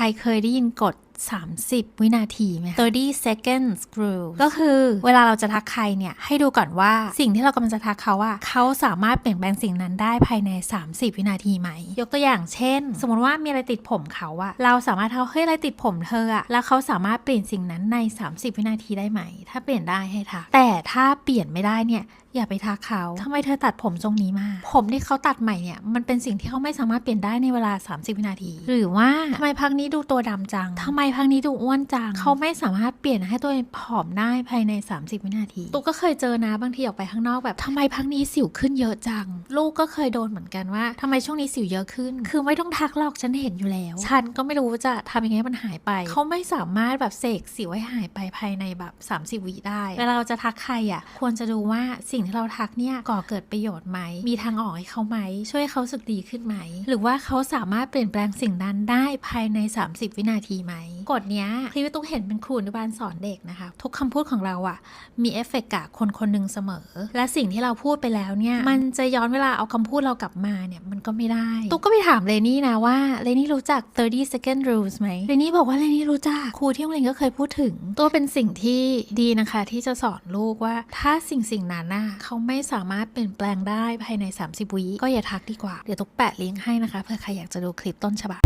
รเคยได้ยินกฎ30 วินาทีไหมคะ30 seconds rule ก็คือเวลาเราจะทักใครเนี่ย ให้ดูก่อนว่าสิ่งที่เรากำลังจะทักเขาว่าเขาสามารถเปลี่ยนแปลงสิ่งนั้นได้ภายใน 30 วินาทีไหม ยกตัวอย่างเช่น สมมติว่ามีอะไรติดผมเขาอะเราสามารถเท่าเฮ้ยอะไรติดผมเธออะแล้วเขาสามารถเปลี่ยนสิ่งนั้นใน 30 วินาทีได้ไหม ถ้าเปลี่ยนได้ให้ทักแต่ถ้าเปลี่ยนไม่ได้เนี่ยอย่าไปทักเขาทำไมเธอตัดผมทรงนี้มา ผมที่เขาตัดใหม่เนี่ย มันเป็นสิ่งที่เขาไม่สามารถเปลี่ยนได้ในเวลา 30 วินาที หรือว่าทำไมพักนี้ดูตัวดำจังทำไมพักนี้ดูอ้วนจัง เขาไม่สามารถเปลี่ยนให้ตัวเองผอมได้ภายใน 30 วินาที ตุ๊กก็เคยเจอนะบางทีออกไปข้างนอกแบบทำไมพักนี้สิวขึ้นเยอะจัง ลูกก็เคยโดนเหมือนกันว่าทำไมช่วงนี้สิวเยอะขึ้น คือไม่ต้องทักหรอกฉันเห็นอยู่แล้ว ฉันก็ไม่รู้ว่าจะทำยังไงให้มันหายไป เขาไม่สามารถแบบเสกสิวให้หายไปภายในแบบ 30 วิได้เวลาเราจะทักใครอะควรจะดูว่าสิ่งที่เราทักเนี่ยก่อเกิดประโยชน์ไหม มีทางออกให้เขาไหม ช่วยเขาสึกดีขึ้นไหม หรือว่าเขาสามารถเปลี่ยนแปลงสิ่งนั้นได้ภายใน 30 วินาทีไหม กฎเนี้ยคลิปที่ตุ๊กเห็นเป็นครูอนุบาลสอนเด็กนะคะ ทุกคำพูดของเราอะมีเอฟเฟกต์กับคนคนหนึ่งเสมอ และสิ่งที่เราพูดไปแล้วเนี่ย มันจะย้อนเวลาเอาคำพูดเรากลับมาเนี่ยมันก็ไม่ได้ ตุ๊กก็ไปถามเลนี่นะว่าเลนี่รู้จัก 30 second rules ไหมเลนี่บอกว่าเลนี่รู้จักครูที่โรงเรียนก็เคยพูดถึง ตัวเป็นสิ่งที่ดีนะคะ ที่จะสอนลูกว่าถ้าสิ่งสิ่งนั้นน่ะเขาไม่สามารถเปลี่ยนแปลงได้ภายใน 30 วิก็อย่าทักดีกว่าเดี๋ยวตุ๊กแปะลิงก์ให้นะคะเผื่อใครอยากจะดูคลิปต้นฉบับ